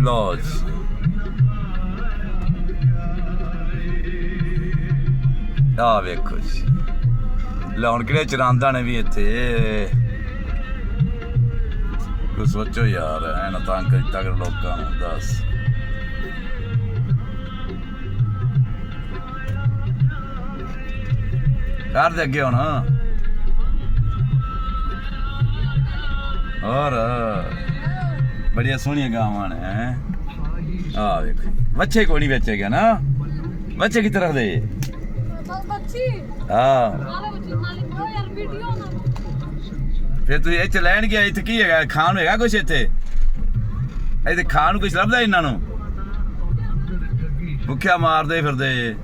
ਲਓ ਆ ਵੇਖੋ ਜੀ। ਲਾਉਣ ਕਿਹੜੇ ਚਰਾਂਦਾ ਨੇ ਵੀ ਇੱਥੇ? ਕੋ ਸੋਚੋ ਯਾਰ ਐ ਨਾ ਕਰੀ ਤਗੜ ਲੋਕਾਂ ਨੂੰ, ਦੱਸ। ਕਰ ਦੇ ਅੱਗੇ ਹੁਣ। ਹੋਰ। ਬੜੀਆਂ ਸੋਹਣੀਆਂ ਗਾਵਾਂ ਨੇ ਹੈਂ। ਆ ਵੇਖੋ ਬੱਚੇ ਕੋਈ ਨਹੀਂ ਵੇਚੇ ਗਿਆ ਨਾ। ਬੱਚੇ ਕਿੱਥੇ ਰੱਖਦੇ? ਬਸ ਬੱਚੀ ਹਾਂ। ਨਾਲੇ ਬੱਚੀ ਨਾਲੇ ਉਹ ਯਾਰ ਵੀਡੀਓ ਨਾ ਫਿਰ ਤੁਸੀਂ ਇੱਥੇ ਲੈਣ ਗਿਆ ਇੱਥੇ ਕੀ ਹੈਗਾ? ਖਾਣ ਹੈਗਾ ਕੁਛ ਇੱਥੇ? ਇੱਥੇ ਖਾਣ ਨੂੰ ਕੁਛ ਲੱਭਦਾ ਇਹਨਾਂ ਨੂੰ? ਭੁੱਖਿਆ ਮਾਰਦੇ ਫਿਰਦੇ।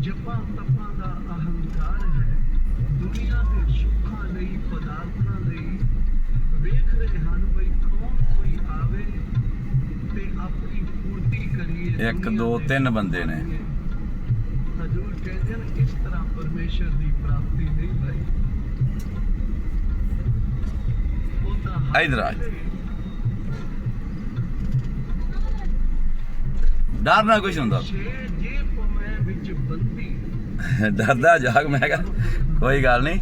ਜਪਾਂ ਤਪਾਂ ਦਾ ਅਹੰਕਾਰ ਹੈ ਦੁਨੀਆ ਦੇ ਸੁੱਖਾਂ ਲਈ ਪਦਾਰਥਾਂ ਲਈ ਵੇਖ ਰਹੇ ਹਨ ਬਈ ਇੱਕ, ਦੋ, ਤਿੰਨ ਬੰਦੇ ਨੇ। ਹਜ਼ੂਰ ਕਹਿੰਦੇ ਨੇ ਇਸ ਤਰ੍ਹਾਂ ਪਰਮੇਸ਼ਰ ਦੀ ਪ੍ਰਾਪਤੀ ਨਹੀਂ ਭਾਈ? ਇੱਧਰ ਆ। ਡਰ ਨਾ ਕੁਛ ਹੁੰਦਾ। ਜੇ ਪਵੇਂ ਵਿੱਚ ਬੰਦੀ। ਡਰਦਾ ਜਾਗ ਮੈਂ ਕਿਹਾ ਕੋਈ ਗੱਲ ਨਹੀਂ।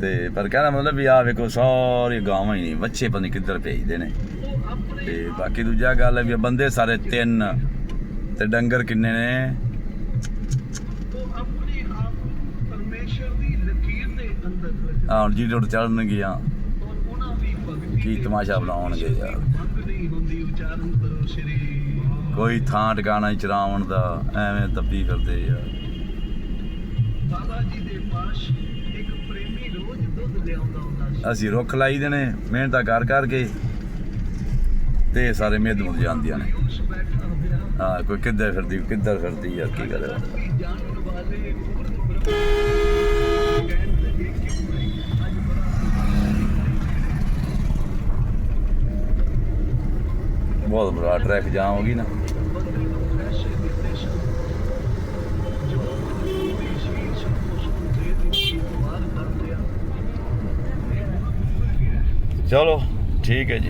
ਤੇ ਪਰ ਕਹਿੰਦਾ ਮਤਲਬ ਵੀ ਆ ਵੇਖੋ ਸਾਰੀ ਗਾਵਾਂ ਹੀ ਨਹੀਂ ਬੱਚੇ ਪਤਾ ਨਹੀਂ ਕਿੱਧਰ ਭੇਜਦੇ ਨੇ। ਤੇ ਬਾਕੀ ਦੂਜਾ ਗੱਲ ਹੈ ਵੀ ਬੰਦੇ ਸਾਰੇ ਤਿੰਨ ਤੇ ਡੰਗਰ ਕਿੰਨੇ ਨੇ? ਹੁਣ ਜੀ? ਉਹਨਾਂ ਦੀ ਭਗਤੀ ਕੀ ਤਮਾਸ਼ਾ ਬਣਾਉਣਗੇ ਯਾਰ। ਕੋਈ ਥਾਂ ਟਿਕਾਣਾ ਚਰਾਉਣ ਦਾ ਐਵੇਂ ਦੱਬੀ ਫਿਰਦੇ ਯਾਰ। ਬਾਬਾ ਜੀ ਦੇ ਪਾਸ ਇੱਕ ਪ੍ਰੇਮੀ ਰੋਜ਼ ਦੁੱਧ ਲਿਆਉਂਦਾ ਹੁੰਦਾ ਸੀ। ਅਸੀਂ ਰੁੱਖ ਲਾਈ ਦੇ ਨੇ ਮਿਹਨਤਾਂ ਕਰ ਕਰਕੇ ਤੇ ਇਹ ਸਾਰੇ ਮਿੱਧ ਜਾਂਦੀਆਂ ਨੇ। ਹਾਂ, ਕੋਈ ਕਿੱਧਰ ਫਿਰਦੀ ਕਿੱਧਰ ਫਿਰਦੀ ਯਾਰ ਕੀ ਕਰੇ ਬਹੁਤ ਬੜਾ ਟ੍ਰੈਫਿਕ ਜਾਮ ਹੋ ਗਈ ਨਾ। ਚਲੋ, ਠੀਕ ਹੈ ਜੀ।